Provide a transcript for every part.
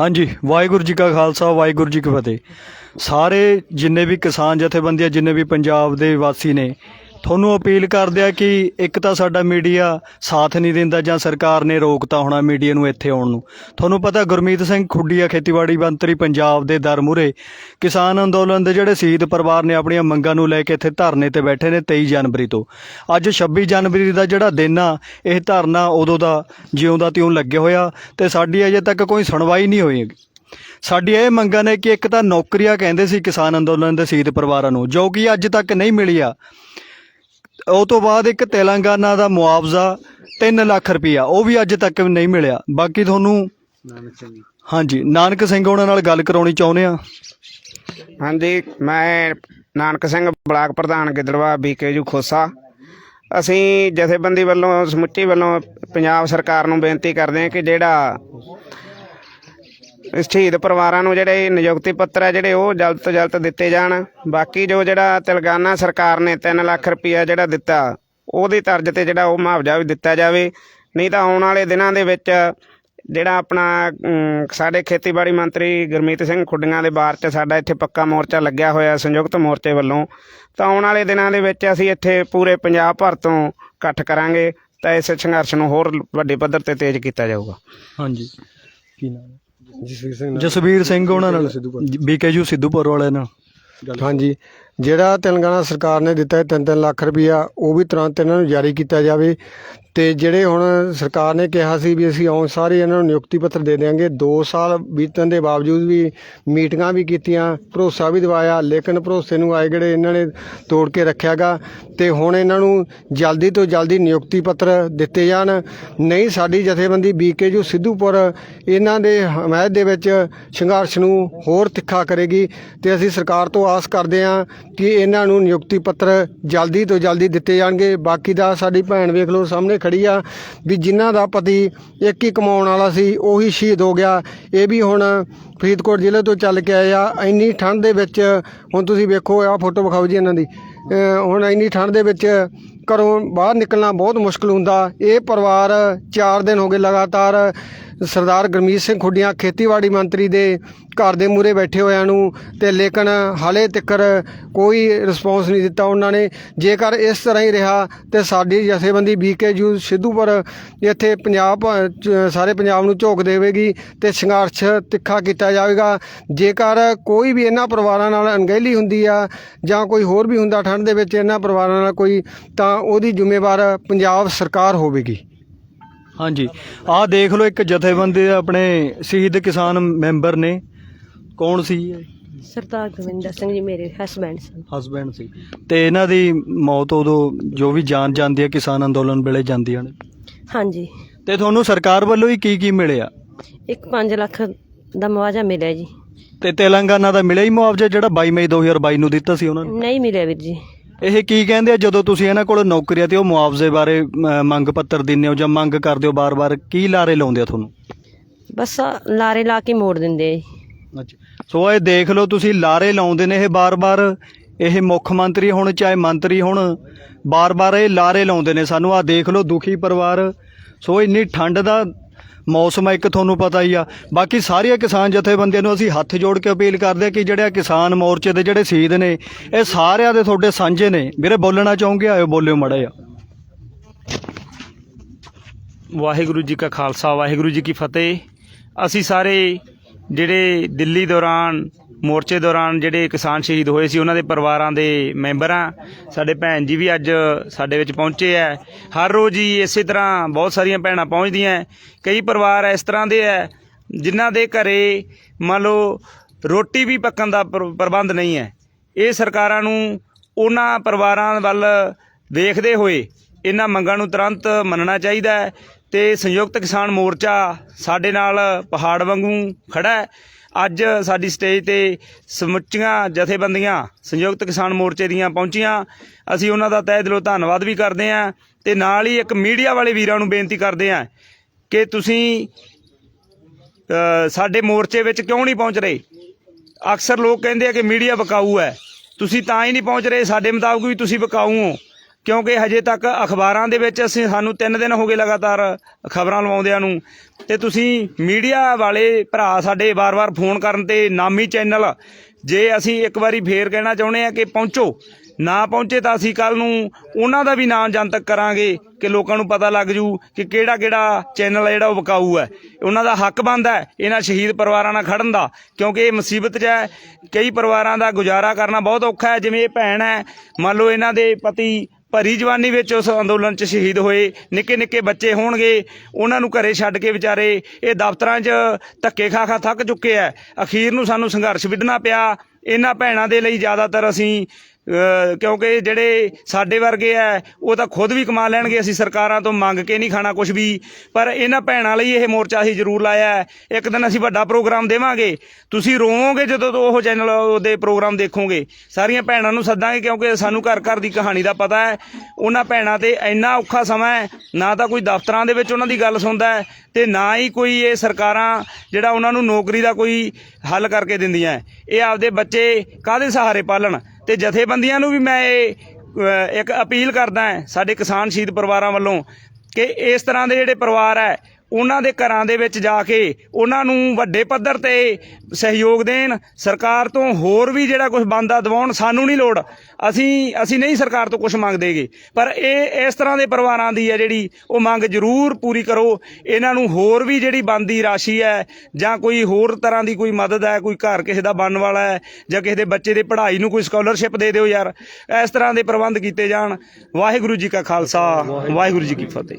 ਹਾਂਜੀ, ਵਾਹਿਗੁਰੂ ਜੀ ਕਾ ਖਾਲਸਾ, ਵਾਹਿਗੁਰੂ ਜੀ ਕੀ ਫਤਿਹ। ਸਾਰੇ ਜਿੰਨੇ ਵੀ ਕਿਸਾਨ ਜਥੇਬੰਦੀਆਂ, ਜਿੰਨੇ ਵੀ ਪੰਜਾਬ ਦੇ ਵਾਸੀ ਨੇ ਤੁਹਾਨੂੰ ਅਪੀਲ ਕਰਦੇ ਆ ਕਿ ਇੱਕ ਤਾਂ ਸਾਡਾ ਮੀਡੀਆ ਸਾਥ ਨਹੀਂ ਦਿੰਦਾ ਜਾਂ ਸਰਕਾਰ ਨੇ ਰੋਕਤਾ ਹੋਣਾ ਮੀਡੀਆ ਨੂੰ ਇੱਥੇ ਆਉਣ ਨੂੰ। ਤੁਹਾਨੂੰ ਪਤਾ ਗੁਰਮੀਤ ਸਿੰਘ ਖੁੱਡੀਆ ਖੇਤੀਬਾੜੀ ਮੰਤਰੀ ਪੰਜਾਬ ਦੇ ਦਰ ਮੂਹਰੇ ਕਿਸਾਨ ਅੰਦੋਲਨ ਦੇ ਜਿਹੜੇ ਸ਼ਹੀਦ ਪਰਿਵਾਰ ਨੇ ਆਪਣੀਆਂ ਮੰਗਾਂ ਨੂੰ ਲੈ ਕੇ ਇੱਥੇ ਧਰਨੇ ਤੇ ਬੈਠੇ ਨੇ 23 ਜਨਵਰੀ ਤੋਂ। ਅੱਜ 26 ਜਨਵਰੀ ਦਾ ਜਿਹੜਾ ਦਿਨ ਆ, ਇਹ ਧਰਨਾ ਉਦੋਂ ਦਾ ਜਿਉਂ ਦਾ ਤਿਉਂ ਲੱਗੇ ਹੋਇਆ ਤੇ ਸਾਡੀ ਅਜੇ ਤੱਕ ਕੋਈ ਸੁਣਵਾਈ ਨਹੀਂ ਹੋਈ ਸਾਡੀ ਇਹ ਮੰਗਾਂ ਨੇ ਕਿ ਇੱਕ ਤਾਂ ਨੌਕਰੀਆਂ ਕਹਿੰਦੇ ਸੀ ਕਿਸਾਨ ਅੰਦੋਲਨ ਦੇ ਸ਼ਹੀਦ ਪਰਿਵਾਰਾਂ ਨੂੰ, ਜੋ ਕਿ ਅੱਜ ਤੱਕ ਨਹੀਂ ਮਿਲੀਆਂ। ਉਹ ਤੋਂ ਬਾਅਦ ਇੱਕ ਤੇਲੰਗਾਨਾ ਦਾ ਮੁਆਵਜ਼ਾ 3 ਲੱਖ ਰੁਪਇਆ ਉਹ ਵੀ ਅੱਜ ਤੱਕ ਨਹੀਂ ਮਿਲਿਆ। ਬਾਕੀ ਤੁਹਾਨੂੰ ਹਾਂਜੀ, ਨਾਨਕ ਸਿੰਘ ਉਹਨਾਂ ਨਾਲ ਗੱਲ ਕਰਾਉਣੀ ਚਾਹੁੰਦੇ ਆ। ਹਾਂਜੀ, ਮੈਂ ਨਾਨਕ ਸਿੰਘ ਬਲਾਕ ਪ੍ਰਧਾਨ ਗਿੱਦੜਵਾ ਬੀਕੇਯੂ ਖੋਸਾ। ਅਸੀਂ ਜਥੇਬੰਦੀ ਵੱਲੋਂ, ਸਮੁੱਚੀ ਵੱਲੋਂ ਪੰਜਾਬ ਸਰਕਾਰ ਨੂੰ ਬੇਨਤੀ ਕਰਦੇ ਹਾਂ ਕਿ ਜਿਹੜਾ ਸ਼ਹੀਦ ਪਰਿਵਾਰਾਂ ਨੂੰ ਜਿਹੜੇ ਨਿਯੁਕਤੀ ਪੱਤਰ ਹੈ ਜਿਹੜੇ ਉਹ ਜਲਦ ਤੋਂ ਜਲਦ ਦਿੱਤੇ ਜਾਣ। ਬਾਕੀ ਜੋ ਜਿਹੜਾ ਤੇਲੰਗਾਨਾ ਸਰਕਾਰ ਨੇ 3 ਲੱਖ ਰੁਪਇਆ ਜਿਹੜਾ ਦਿੱਤਾ, ਉਹਦੀ ਤਰਜ਼ ਤੇ ਜਿਹੜਾ ਉਹ ਮੁਆਵਜ਼ਾ ਵੀ ਦਿੱਤਾ ਜਾਵੇ। ਨਹੀਂ ਤਾਂ ਆਉਣ ਵਾਲੇ ਦਿਨਾਂ ਦੇ ਵਿੱਚ ਜਿਹੜਾ ਆਪਣਾ ਸਾਡੇ ਖੇਤੀਬਾੜੀ ਮੰਤਰੀ ਗੁਰਮੀਤ ਸਿੰਘ ਖੁੱਡੀਆਂ ਦੇ ਬਾਰ 'ਚ ਸਾਡਾ ਇੱਥੇ ਪੱਕਾ ਮੋਰਚਾ ਲੱਗਿਆ ਹੋਇਆ ਸੰਯੁਕਤ ਮੋਰਚੇ ਵੱਲੋਂ, ਤਾਂ ਆਉਣ ਵਾਲੇ ਦਿਨਾਂ ਦੇ ਵਿੱਚ ਅਸੀਂ ਇੱਥੇ ਪੂਰੇ ਪੰਜਾਬ ਭਰ ਤੋਂ ਇਕੱਠ ਕਰਾਂਗੇ, ਤਾਂ ਇਸ ਸੰਘਰਸ਼ ਨੂੰ ਹੋਰ ਵੱਡੇ ਪੱਧਰ ਤੇ ਤੇਜ਼ ਕੀਤਾ ਜਾਊਗਾ। ਹਾਂਜੀ, ਕੀ ਨਾਮ ਜਸਵੀਰ ਸਿੰਘ ਜਸਵੀਰ ਸਿੰਘ ਉਹਨਾਂ ਨਾਲ ਬੀਕੇਯੂ ਸਿੱਧੂਪੁਰ ਵਾਲੇ ਨਾਲ। ਹਾਂਜੀ। ਜਿਹੜਾ ਤੇਲੰਗਾਨਾ ਸਰਕਾਰ ਨੇ ਦਿੱਤਾ ਹੈ 3-3 ਲੱਖ ਰੁਪਈਆ, ਉਹ ਵੀ ਤੁਰੰਤ ਇਹਨਾਂ ਨੂੰ ਜਾਰੀ ਕੀਤਾ ਜਾਵੇ। ਤੇ ਜਿਹੜੇ ਹੁਣ ਸਰਕਾਰ ਨੇ ਕਿਹਾ ਸੀ ਵੀ ਅਸੀਂ ਆਉਣ ਸਾਰੇ ਇਹਨਾਂ ਨੂੰ ਨਿਯੁਕਤੀ ਪੱਤਰ ਦੇ ਦੇਵਾਂਗੇ 2 ਸਾਲ ਬੀਤਣ ਦੇ ਬਾਵਜੂਦ ਵੀ ਮੀਟਿੰਗਾਂ ਵੀ ਕੀਤੀਆਂ, ਭਰੋਸਾ ਵੀ ਦਿਵਾਇਆ, ਲੇਕਿਨ ਭਰੋਸੇ ਨੂੰ ਆਏ ਜਿਹੜੇ ਇਹਨਾਂ ਨੇ ਤੋੜ ਕੇ ਰੱਖਿਆਗਾ। ਤੇ ਹੁਣ ਇਹਨਾਂ ਨੂੰ ਜਲਦੀ ਤੋਂ ਜਲਦੀ ਨਿਯੁਕਤੀ ਪੱਤਰ ਦਿੱਤੇ ਜਾਣ। ਨਹੀਂ, ਸਾਡੀ ਜਥੇਬੰਦੀ ਬੀਕੇਯੂ ਸਿੱਧੂਪੁਰ ਇਹਨਾਂ ਦੇ ਹਮਾਇਤ ਦੇ ਵਿੱਚ ਸੰਘਰਸ਼ ਨੂੰ ਹੋਰ ਤਿੱਖਾ ਕਰੇਗੀ। ਤੇ ਅਸੀਂ ਸਰਕਾਰ ਤੋਂ ਆਸ ਕਰਦੇ ਹਾਂ ਕਿ ਇਹਨਾਂ ਨੂੰ ਨਿਯੁਕਤੀ ਪੱਤਰ ਜਲਦੀ ਤੋਂ ਜਲਦੀ ਦਿੱਤੇ ਜਾਣਗੇ। ਬਾਕੀ ਦਾ ਸਾਡੀ ਭੈਣ ਵੇਖ ਲਓ ਸਾਹਮਣੇ ਖੜੀ ਆ ਵੀ ਜਿਨ੍ਹਾਂ ਦਾ ਪਤੀ ਇੱਕ ਹੀ ਕਮਾਉਣ ਵਾਲਾ ਸੀ, ਉਹੀ ਸ਼ਹੀਦ ਹੋ ਗਿਆ। ਇਹ ਵੀ ਹੁਣ ਫਰੀਦਕੋਟ ਜ਼ਿਲ੍ਹੇ ਤੋਂ ਚੱਲ ਕੇ ਆਏ ਆ। ਇੰਨੀ ਠੰਡ ਦੇ ਵਿੱਚ ਹੁਣ ਤੁਸੀਂ ਵੇਖੋ, ਆਹ ਫੋਟੋ ਵਿਖਾਓ ਜੀ ਇਹਨਾਂ ਦੀ। ਹੁਣ ਇੰਨੀ ਠੰਡ ਦੇ ਵਿੱਚ ਘਰੋਂ ਬਾਹਰ ਨਿਕਲਣਾ ਬਹੁਤ ਮੁਸ਼ਕਲ ਹੁੰਦਾ। ਇਹ ਪਰਿਵਾਰ 4 ਦਿਨ ਹੋ ਗਏ ਲਗਾਤਾਰ ਸਰਦਾਰ ਗੁਰਮੀਤ ਸਿੰਘ ਖੁੱਡੀਆਂ ਖੇਤੀਬਾੜੀ ਮੰਤਰੀ ਦੇ ਘਰ ਦੇ ਮੂਹਰੇ ਬੈਠੇ ਹੋਇਆਂ ਨੂੰ ਤੇ ਲੇਕਿਨ ਹਾਲੇ ਤੱਕ ਕੋਈ ਰਿਸਪੌਂਸ ਨਹੀਂ ਦਿੱਤਾ ਉਹਨਾਂ ਨੇ। ਜੇਕਰ ਇਸ ਤਰ੍ਹਾਂ ਹੀ ਰਿਹਾ ਤੇ ਸਾਡੀ ਜਥੇਬੰਦੀ ਬੀਕੇਯੂ ਸਿੱਧੂਪੁਰ ਇੱਥੇ ਪੰਜਾਬ ਭ- ਸਾਰੇ ਪੰਜਾਬ ਨੂੰ ਝੋਕ ਦੇਵੇਗੀ ਤੇ ਸੰਘਰਸ਼ ਤਿੱਖਾ ਕੀਤਾ ਜਾਵੇਗਾ। ਜੇਕਰ ਕੋਈ ਵੀ ਇਹਨਾਂ ਪਰਿਵਾਰਾਂ ਨਾਲ ਅਣਗਹਿਲੀ ਹੁੰਦੀ ਆ ਜਾਂ ਕੋਈ ਹੋਰ ਵੀ ਹੁੰਦਾ ਠੰਡ ਦੇ ਵਿੱਚ ਇਹਨਾਂ ਪਰਿਵਾਰਾਂ ਨਾਲ ਕੋਈ, ਤਾਂ ਉਹਦੀ ਜ਼ਿੰਮੇਵਾਰ ਪੰਜਾਬ ਸਰਕਾਰ ਹੋਵੇਗੀ। ਹਾਂਜੀ। ਆਹ ਦੇਖ ਲਓ ਇੱਕ ਜਥੇਬੰਦੀ ਦੇ ਆਪਣੇ ਸ਼ਹੀਦ ਕਿਸਾਨ ਮੈਂਬਰ ਨੇ। ਕੌਣ ਸੀ ਇਹ? ਸਰਦਾਰ ਗੁਰਵਿੰਦਰ ਸਿੰਘ ਜੀ ਮੇਰੇ ਹਸਬੈਂਡ ਸਨ। ਹਸਬੈਂਡ ਸੀ। ਤੇ ਇਹਨਾਂ ਦੀ ਮੌਤ ਉਦੋਂ ਜੋ ਵੀ ਜਾਨ ਜਾਂਦੀ ਹੈ ਕਿਸਾਨ ਅੰਦੋਲਨ ਵੇਲੇ ਜਾਂਦੀਆਂ ਨੇ। ਹਾਂਜੀ। ਤੇ ਤੁਹਾਨੂੰ ਸਰਕਾਰ ਵੱਲੋਂ ਹੀ ਕੀ ਕੀ ਮਿਲਿਆ? ਇੱਕ 5 ਲੱਖ ਦਾ ਮੁਆਵਜ਼ਾ ਮਿਲਿਆ ਜੀ। ਤੇ ਤੇਲੰਗਾਨਾ ਦਾ ਮਿਲਿਆ ਹੀ ਮੁਆਵਜ਼ਾ ਜਿਹੜਾ 22 ਮਈ 2022 ਨੂੰ ਦਿੱਤਾ ਸੀ ਉਹਨਾਂ ਨੇ? ਨਹੀਂ ਮਿਲਿਆ ਵੀਰ ਜੀ। ਇਹ ਕੀ ਕਹਿੰਦੇ ਆ? ਜਦੋਂ ਤੁਸੀਂ ਇਹਨਾਂ ਕੋਲ ਨੌਕਰੀ ਤੇ ਉਹ ਮੁਆਵਜ਼ੇ ਬਾਰੇ ਮੰਗ ਪੱਤਰ ਦਿੰਦੇ ਹੋ ਜਾਂ ਮੰਗ ਕਰਦੇ ਹੋ ਬਾਰ-ਬਾਰ ਕੀ ਲਾਰੇ ਲਾਉਂਦੇ ਆ ਤੁਹਾਨੂੰ? ਬਸ ਆਹ ਲਾਰੇ ਲਾ ਕੇ ਮੋੜ ਦਿੰਦੇ ਆ ਜੀ। ਅੱਛਾ। ਸੋ ਇਹ ਦੇਖ ਲਓ ਤੁਸੀਂ ਲਾਰੇ ਲਾਉਂਦੇ ਨੇ ਇਹ ਬਾਰ-ਬਾਰ। ਇਹ ਮੁੱਖ ਮੰਤਰੀ ਹੋਣ ਚਾਹੇ ਮੰਤਰੀ ਹੋਣ ਬਾਰ-ਬਾਰ ਇਹ ਲਾਰੇ ਲਾਉਂਦੇ ਨੇ ਸਾਨੂੰ। ਆ ਦੇਖ ਲਓ ਦੁਖੀ ਪਰਿਵਾਰ। ਸੋ ਇੰਨੀ ਠੰਡ ਦਾ ਮੌਸਮ ਹੈ ਇੱਕ ਤੁਹਾਨੂੰ ਪਤਾ ਹੀ ਆ। ਬਾਕੀ ਸਾਰੀਆਂ ਕਿਸਾਨ ਜਥੇਬੰਦੀਆਂ ਨੂੰ ਅਸੀਂ ਹੱਥ ਜੋੜ ਕੇ ਅਪੀਲ ਕਰਦੇ ਆ ਕਿ ਜਿਹੜੇ ਕਿਸਾਨ ਮੋਰਚੇ ਦੇ ਜਿਹੜੇ ਸ਼ਹੀਦ ਨੇ, ਇਹ ਸਾਰਿਆਂ ਦੇ ਤੁਹਾਡੇ ਸਾਂਝੇ ਨੇ। ਵੀਰੇ, ਬੋਲਣਾ ਚਾਹੋਗੇ? ਆਇਓ, ਬੋਲਿਓ ਮੜਾ ਆ ਵਾਹਿਗੁਰੂ ਜੀ ਕਾ ਖਾਲਸਾ, ਵਾਹਿਗੁਰੂ ਜੀ ਕੀ ਫਤਿਹ। ਅਸੀਂ ਸਾਰੇ ਜਿਹੜੇ ਦਿੱਲੀ ਦੌਰਾਨ ਮੋਰਚੇ ਦੌਰਾਨ ਜਿਹੜੇ ਕਿਸਾਨ ਸ਼ਹੀਦ ਹੋਏ ਸੀ, ਉਹਨਾਂ ਦੇ ਪਰਿਵਾਰਾਂ ਦੇ ਮੈਂਬਰਾਂ, ਸਾਡੇ ਭੈਣ ਜੀ ਵੀ ਅੱਜ ਸਾਡੇ ਵਿੱਚ ਪਹੁੰਚੇ ਆ ਹਰ ਰੋਜ਼ ਹੀ ਇਸੇ ਤਰ੍ਹਾਂ ਬਹੁਤ ਸਾਰੀਆਂ ਭੈਣਾਂ ਪਹੁੰਚਦੀਆਂ ਕਈ ਪਰਿਵਾਰ ਇਸ ਤਰ੍ਹਾਂ ਦੇ ਆ ਜਿਨ੍ਹਾਂ ਦੇ ਘਰੇ ਮੰਨ ਲਓ ਰੋਟੀ ਵੀ ਪੱਕਣ ਦਾ ਪ੍ਰ- ਪ੍ਰਬੰਧ ਨਹੀਂ ਹੈ ਇਹ ਸਰਕਾਰਾਂ ਨੂੰ ਉਹਨਾਂ ਪਰਿਵਾਰਾਂ ਵੱਲ ਵੇਖਦੇ ਹੋਏ ਇਹਨਾਂ ਮੰਗਾਂ ਨੂੰ ਤੁਰੰਤ ਮੰਨਣਾ ਚਾਹੀਦਾ ਹੈ ਤੇ ਸੰਯੁਕਤ ਕਿਸਾਨ ਮੋਰਚਾ ਸਾਡੇ ਨਾਲ ਪਹਾੜ ਵਾਂਗੂ ਖੜਾ ਹੈ। ਅੱਜ ਸਾਡੀ ਸਟੇਜ ਤੇ ਸਮੁੱਚੀਆਂ ਜਥੇਬੰਦੀਆਂ ਸੰਯੁਕਤ ਕਿਸਾਨ ਮੋਰਚੇ ਦੀਆਂ ਪਹੁੰਚੀਆਂ। ਅਸੀਂ ਉਹਨਾਂ ਦਾ ਤਹਿ ਦਿਲੋਂ ਧੰਨਵਾਦ ਵੀ ਕਰਦੇ ਹਾਂ ਤੇ ਨਾਲ ਹੀ ਇੱਕ ਮੀਡੀਆ ਵਾਲੇ ਵੀਰਾਂ ਨੂੰ ਬੇਨਤੀ ਕਰਦੇ ਹਾਂ ਕਿ ਤੁਸੀਂ ਸਾਡੇ ਮੋਰਚੇ ਵਿੱਚ ਕਿਉਂ ਨਹੀਂ ਪਹੁੰਚ ਰਹੇ? ਅਕਸਰ ਲੋਕ ਕਹਿੰਦੇ ਆ ਕਿ ਮੀਡੀਆ ਬਕਾਊ ਹੈ। ਤੁਸੀਂ ਤਾਂ ਹੀ ਨਹੀਂ ਪਹੁੰਚ ਰਹੇ। ਸਾਡੇ ਮੁਤਾਬਕ ਵੀ ਤੁਸੀਂ ਬਕਾਊ ਹੋ। ਕਿਉਂਕਿ ਹਜੇ ਤੱਕ ਅਖਬਾਰਾਂ ਦੇ ਵਿੱਚ ਅਸੀਂ ਸਾਨੂੰ 3 ਦਿਨ ਹੋ ਗਏ ਲਗਾਤਾਰ ਖਬਰਾਂ ਲਵਾਉਂਦਿਆਂ ਨੂੰ। ਤੇ ਤੁਸੀਂ ਮੀਡੀਆ ਵਾਲੇ ਭਰਾ ਸਾਡੇ ਵਾਰ-ਵਾਰ ਫੋਨ ਕਰਨ ਤੇ ਨਾਮੀ ਚੈਨਲ, ਜੇ ਅਸੀਂ ਇੱਕ ਵਾਰੀ ਫੇਰ ਕਹਿਣਾ ਚਾਹੁੰਦੇ ਆ ਕਿ ਪਹੁੰਚੋ, ਨਾ ਪਹੁੰਚੇ ਤਾਂ ਅਸੀਂ ਕੱਲ ਨੂੰ ਉਹਨਾਂ ਦਾ ਵੀ ਨਾਮ ਜਨਤਕ ਕਰਾਂਗੇ ਕਿ ਲੋਕਾਂ ਨੂੰ ਪਤਾ ਲੱਗ ਜੂ ਕਿ ਕਿਹੜਾ ਕਿਹੜਾ ਚੈਨਲ ਹੈ ਜਿਹੜਾ ਉਹ ਵਿਕਾਊ ਹੈ। ਉਹਨਾਂ ਦਾ ਹੱਕ ਬਣਦਾ ਹੈ ਇਹਨਾਂ ਸ਼ਹੀਦ ਪਰਿਵਾਰਾਂ ਨਾਲ ਖੜਨ ਦਾ, ਕਿਉਂਕਿ ਇਹ ਮੁਸੀਬਤ 'ਚ ਹੈ। ਕਈ ਪਰਿਵਾਰਾਂ ਦਾ ਗੁਜ਼ਾਰਾ ਕਰਨਾ ਬਹੁਤ ਔਖਾ ਹੈ, ਜਿਵੇਂ ਇਹ ਭੈਣ ਹੈ। ਮੰਨ ਲਓ ਇਹਨਾਂ ਦੇ ਪਤੀ ਭਰੀ ਜਵਾਨੀ ਵਿੱਚ ਉਸ ਅੰਦੋਲਨ 'ਚ ਸ਼ਹੀਦ ਹੋਏ, ਨਿੱਕੇ ਨਿੱਕੇ ਬੱਚੇ ਹੋਣਗੇ, ਉਹਨਾਂ ਨੂੰ ਘਰੇ ਛੱਡ ਕੇ ਵਿਚਾਰੇ, ਇਹ ਦਫ਼ਤਰਾਂ 'ਚ ਧੱਕੇ ਖਾ ਖਾ ਥੱਕ ਚੁੱਕੇ ਐ ਅਖੀਰ ਨੂੰ ਸਾਨੂੰ ਸੰਘਰਸ਼ ਵਿੱਢਣਾ ਪਿਆ। ਇਹਨਾਂ ਭੈਣਾਂ ਦੇ ਲਈ ਜ਼ਿਆਦਾਤਰ ਅਸੀਂ ਕਿਉਂਕਿ ਜਿਹੜੇ ਸਾਡੇ ਵਰਗੇ ਐ ਉਹ ਤਾਂ ਖੁਦ ਵੀ ਕਮਾ ਲੈਣਗੇ, ਅਸੀਂ ਸਰਕਾਰਾਂ ਤੋਂ ਮੰਗ ਕੇ ਨਹੀਂ ਖਾਣਾ ਕੁਝ ਵੀ। ਪਰ ਇਹਨਾਂ ਭੈਣਾਂ ਲਈ ਇਹ ਮੋਰਚਾ ਅਸੀਂ ਜ਼ਰੂਰ ਲਾਇਆ ਇੱਕ ਦਿਨ ਅਸੀਂ ਵੱਡਾ ਪ੍ਰੋਗਰਾਮ ਦੇਵਾਂਗੇ। ਤੁਸੀਂ ਰੋਵੋਗੇ ਜਦੋਂ ਤੋਂ ਉਹ ਚੈਨਲ ਦੇ ਪ੍ਰੋਗਰਾਮ ਦੇਖੋਗੇ। ਸਾਰੀਆਂ ਭੈਣਾਂ ਨੂੰ ਸੱਦਾਂਗੇ ਕਿਉਂਕਿ ਸਾਨੂੰ ਘਰ ਘਰ ਦੀ ਕਹਾਣੀ ਦਾ ਪਤਾ ਹੈ। ਉਹਨਾਂ ਭੈਣਾਂ ਤੇ ਇੰਨਾ ਔਖਾ ਸਮਾਂ ਹੈ, ਨਾ ਤਾਂ ਕੋਈ ਦਫ਼ਤਰਾਂ ਦੇ ਵਿੱਚ ਉਹਨਾਂ ਦੀ ਗੱਲ ਸੁਣਦਾ ਹੈ ਤੇ ਨਾ ਹੀ ਕੋਈ ਇਹ ਸਰਕਾਰਾਂ ਜਿਹੜਾ ਉਹਨਾਂ ਨੂੰ ਨੌਕਰੀ ਦਾ ਕੋਈ ਹੱਲ ਕਰਕੇ ਦਿੰਦੀਆਂ ਇਹ ਆਪਦੇ ਬੱਚੇ ਕਾਹਦੇ ਸਹਾਰੇ ਪਾਲਣ? ਤੇ ਜਥੇਬੰਦੀਆਂ ਨੂੰ ਵੀ ਮੈਂ ਇਹ ਇੱਕ ਅਪੀਲ ਕਰਦਾ ਸਾਡੇ ਕਿਸਾਨ ਸ਼ਹੀਦ ਪਰਿਵਾਰਾਂ ਵੱਲੋਂ, ਕਿ ਇਸ ਤਰ੍ਹਾਂ ਦੇ ਜਿਹੜੇ ਪਰਿਵਾਰ ਹੈ ਉਹਨਾਂ ਦੇ ਘਰਾਂ ਦੇ ਵਿੱਚ ਜਾ ਕੇ ਉਹਨਾਂ ਨੂੰ ਵੱਡੇ ਪੱਧਰ ਤੇ ਸਹਿਯੋਗ ਦੇਣ, ਸਰਕਾਰ ਤੋਂ ਹੋਰ ਵੀ ਜਿਹੜਾ ਕੁਝ ਬੰਦਾ ਦਿਵਾਉਣ ਸਾਨੂੰ ਨਹੀਂ ਲੋੜ। ਅਸੀਂ ਅਸੀਂ ਨਹੀਂ ਸਰਕਾਰ ਤੋਂ ਕੁਝ ਮੰਗਦੇਗੇ। ਪਰ ਇਹ, ਇਸ ਤਰ੍ਹਾਂ ਦੇ ਪਰਿਵਾਰਾਂ ਦੀ ਹੈ ਜਿਹੜੀ, ਉਹ ਮੰਗ ਜ਼ਰੂਰ ਪੂਰੀ ਕਰੋ। ਇਹਨਾਂ ਨੂੰ ਹੋਰ ਵੀ ਜਿਹੜੀ ਬੰਦੀ ਰਾਸ਼ੀ ਹੈ, ਜਾਂ ਕੋਈ ਹੋਰ ਤਰ੍ਹਾਂ ਦੀ ਕੋਈ ਮਦਦ ਹੈ, ਕੋਈ ਘਰ ਕਿਸੇ ਦਾ ਬਣਨ ਵਾਲਾ ਹੈ, ਜਾਂ ਕਿਸੇ ਦੇ ਬੱਚੇ ਦੇ ਪੜ੍ਹਾਈ ਨੂੰ ਕੋਈ ਸਕਾਲਰਸ਼ਿਪ ਦੇ ਦਿਓ ਯਾਰ, ਇਸ ਤਰ੍ਹਾਂ ਦੇ ਪ੍ਰਬੰਧ ਕੀਤੇ ਜਾਣ। ਵਾਹਿਗੁਰੂ ਜੀ ਕਾ ਖਾਲਸਾ, ਵਾਹਿਗੁਰੂ ਜੀ ਕੀ ਫਤਿਹ।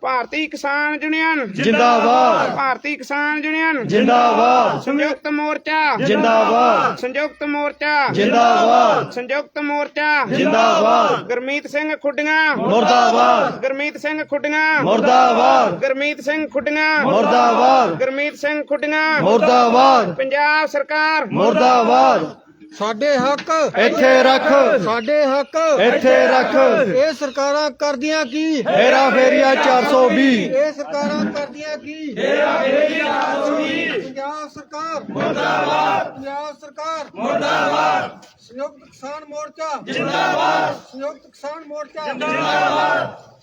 ਭਾਰਤੀ ਕਿਸਾਨ ਯੂਨੀਅਨ। ਜਿੰਦਾਬਾਦ। ਭਾਰਤੀ ਕਿਸਾਨ ਯੂਨੀਅਨ। ਜਿੰਦਾਬਾਦ। ਸੰਯੁਕਤ ਮੋਰਚਾ। ਜਿੰਦਾਬਾਦ। ਸੰਯੁਕਤ ਮੋਰਚਾ। ਜਿੰਦਾਬਾਦ। ਸੰਯੁਕਤ ਮੋਰਚਾ। ਜਿੰਦਾਬਾਦ। ਗੁਰਮੀਤ ਸਿੰਘ ਖੁੱਡੀਆਂ। ਮੁਰਦਾਬਾਦ। ਗੁਰਮੀਤ ਸਿੰਘ ਖੁੱਡੀਆਂ। ਮੁਰਦਾਬਾਦ। ਗੁਰਮੀਤ ਸਿੰਘ ਖੁੱਡੀਆਂ। ਮੁਰਦਾਬਾਦ। ਗੁਰਮੀਤ ਸਿੰਘ ਖੁੱਡੀਆਂ। ਮੁਰਦਾਬਾਦ। ਪੰਜਾਬ ਸਰਕਾਰ। ਮੁਰਦਾਬਾਦ। ਸਾਡੇ ਹੱਕ। ਇੱਥੇ ਰੱਖ। ਸਾਡੇ ਹੱਕ। ਇੱਥੇ ਰੱਖ। ਇਹ ਸਰਕਾਰਾਂ ਕਰਦੀਆਂ ਕੀ? ਹੇਰਾ ਫੇਰੀਆ 420 ਇਹ ਸਰਕਾਰਾਂ ਕਰਦੀਆਂ ਕੀ? ਹੇਰਾ ਫੇਰੀ 420 ਪੰਜਾਬ ਸਰਕਾਰ। ਮੁਰਦਾਬਾਦ। ਪੰਜਾਬ ਸਰਕਾਰ। ਮੁਰਦਾਬਾਦ। ਸੰਯੁਕਤ ਕਿਸਾਨ ਮੋਰਚਾ। ਜਿੰਦਾਬਾਦ। ਸੰਯੁਕਤ ਕਿਸਾਨ ਮੋਰਚਾ। ਜਿੰਦਾਬਾਦ।